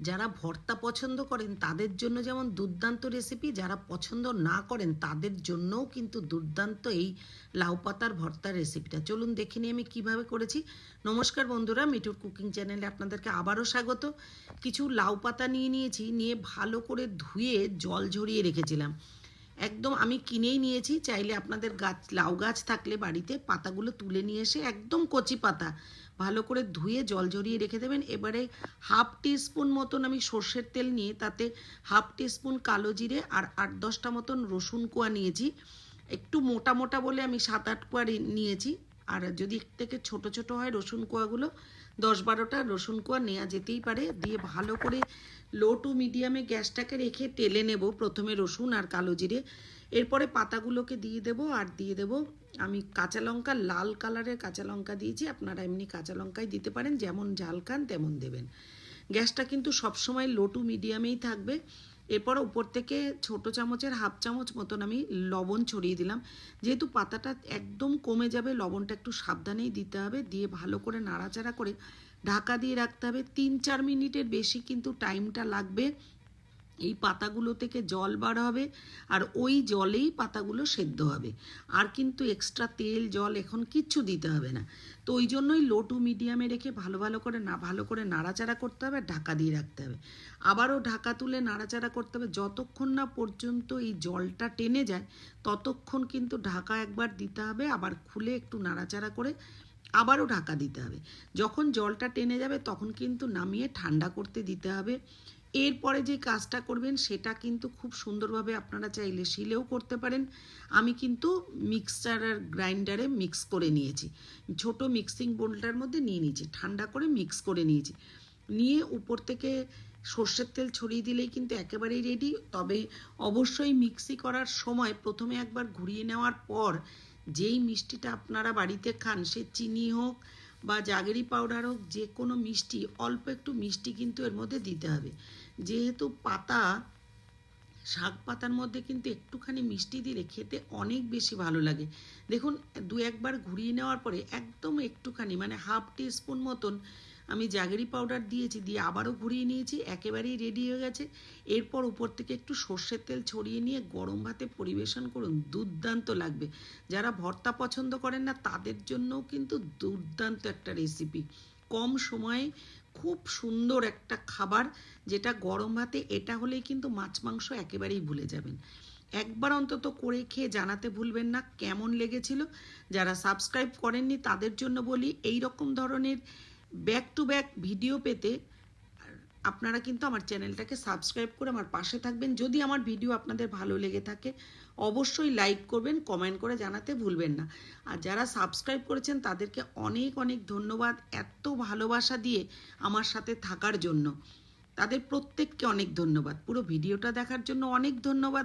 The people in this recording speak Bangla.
যারা ভর্তা পছন্দ করেন, তাদের জন্য যেমন দুর্দান্ত রেসিপি যারা পছন্দ না করেন, তাদের জন্যও কিন্তু দুর্দান্ত এই লাউ পাতার ভর্তার রেসিপিটা চলুন দেখে নিই আমি কীভাবে করেছি। নমস্কার বন্ধুরা মিটুর কুকিং চ্যানেলে আপনাদেরকে আবারও স্বাগত। কিছু লাউ পাতা নিয়ে নিয়েছি, নিয়ে ভালো করে ধুয়ে জল ঝরিয়ে রেখেছিলাম। একদম আমি কিনেই নিয়েছি, চাইলে আপনাদের গাছ, লাউ গাছ থাকলে বাড়িতে পাতাগুলো তুলে নিয়ে এসে একদম কচি পাতা, ভালো করে ধুয়ে জল জড়িয়ে রেখে দেবেন। এবারে হাফ টিস্পুন মতন আমি সর্ষের তেল নিয়ে, তাতে হাফ টিস্পুন কালো জিরে আর আট দশটা মতন রসুন কোয়া নিয়েছি। একটু মোটা মোটা বলে আমি সাত আট কোয়া নিয়েছি। আর যদি থেকে ছোট ছোট হয় রসুন কোয়াগুলো, দশ বারোটা রসুন কোয়া নেওয়া যেতেই পারে। দিয়ে ভালো করে লো টু মিডিয়ামে গ্যাসটাকে রেখে তেলে নেব প্রথমে রসুন আর কালো জিরে। এরপরে পাতাগুলোকে দিয়ে দেব আর দিয়ে দেব আমি কাঁচা লঙ্কা, লাল কালারের কাঁচা লঙ্কা দিয়েছি। আপনারা এমনি কাঁচা লঙ্কাই দিতে পারেন, যেমন ঝাল খান তেমন দেবেন। গ্যাসটা কিন্তু সবসময় লো টু মিডিয়ামেই থাকবে। এরপর উপর থেকে ছোট চামচের হাফ চামচ মতন আমি লবণ ছড়িয়ে দিলাম। যেহেতু পাতাটা একদম কমে যাবে, লবণটা একটু সাবধানেই দিতে হবে। দিয়ে ভালো করে নাড়াচাড়া করে ঢাকা দিয়ে রাখতে হবে। তিন চার মিনিটের বেশি কিন্তু টাইমটা লাগবে। এই পাতাগুলো থেকে জল বার হবে আর ওই জলেই পাতাগুলো সেদ্ধ হবে। আর কিন্তু এক্সট্রা তেল, জল এখন কিচ্ছু দিতে হবে না। তো ওই জন্যই লো টু মিডিয়ামে রেখে ভালো ভালো করে না, ভালো করে নাড়াচাড়া করতে হবে ঢাকা দিয়ে রাখতে হবে। আবারও ঢাকা তুলে নাড়াচাড়া করতে হবে। যতক্ষণ না পর্যন্ত এই জলটা টেনে যায়, ততক্ষণ কিন্তু ঢাকা একবার দিতে হবে, আবার খুলে একটু নাড়াচাড়া করে আবারও ঢাকা দিতে হবে। যখন জলটা টেনে যাবে, তখন কিন্তু নামিয়ে ঠান্ডা করতে দিতে হবে। এরপরে যে কাজটা করবেন, সেটা কিন্তু খুব সুন্দরভাবে আপনারা চাইলে শিলেও করতে পারেন। আমি কিন্তু মিক্সচার আর গ্রাইন্ডারে মিক্স করে নিয়েছি। ছোট মিক্সিং বোলটার মধ্যে নিয়ে নিয়েছি, ঠান্ডা করে মিক্স করে নিয়েছি। নিয়ে উপর থেকে সর্ষের তেল ছড়িয়ে দিলেই কিন্তু একেবারেই রেডি তবে অবশ্যই মিক্সি করার সময় প্রথমে একবার ঘুরিয়ে নেওয়ার পর যেই মিষ্টিটা আপনারা বাড়িতে খান, সে চিনি হোক বা জাগেরি পাউডার হোক যে কোনো মিষ্টি, অল্প একটু মিষ্টি কিন্তু এর মধ্যে দিতে হবে। যেহেতু পাতা, শাক পাতার মধ্যে কিন্তু একটুখানি মিষ্টি দিলে খেতে অনেক বেশি ভালো লাগে। দেখুন, দু একবার ঘুরিয়ে নেওয়ার পরে একদম একটুখানি মানে হাফ টি স্পুন মতন আমি জাগেরি পাউডার দিয়েছি, দিয়ে আবারও ঘুরিয়ে নিয়েছি, একেবারেই রেডি হয়ে গেছে। এরপর উপর থেকে একটু সর্ষের তেল ছড়িয়ে নিয়ে গরম ভাতে পরিবেশন করুন, দুর্দান্ত লাগবে। যারা ভর্তা পছন্দ করেন না, তাদের জন্যও কিন্তু দুর্দান্ত একটা রেসিপি কম সময়ে খুব সুন্দর একটা খাবার যেটা গরম ভাতে, এটা হলেই কিন্তু মাছ মাংস একেবারেই ভুলে যাবেন। একবার অন্তত করে খেয়ে জানাতে ভুলবেন না, কেমন লেগেছিল? যারা সাবস্ক্রাইব করেননি তাদের জন্য বলি এই রকম ধরনের ব্যাক টু ব্যাক ভিডিও পেতে আপনারা কিন্তু আমার চ্যানেলটাকে সাবস্ক্রাইব করে আমার পাশে থাকবেন। যদি আমার ভিডিও আপনাদের ভালো লেগে থাকে, অবশ্যই লাইক করবেন, কমেন্ট করে জানাতে ভুলবেন না। আর যারা সাবস্ক্রাইব করেছেন, তাদেরকে অনেক অনেক ধন্যবাদ এত ভালোবাসা দিয়ে আমার সাথে থাকার জন্য। তাদের প্রত্যেককে অনেক ধন্যবাদ। পুরো ভিডিওটা দেখার জন্য অনেক ধন্যবাদ।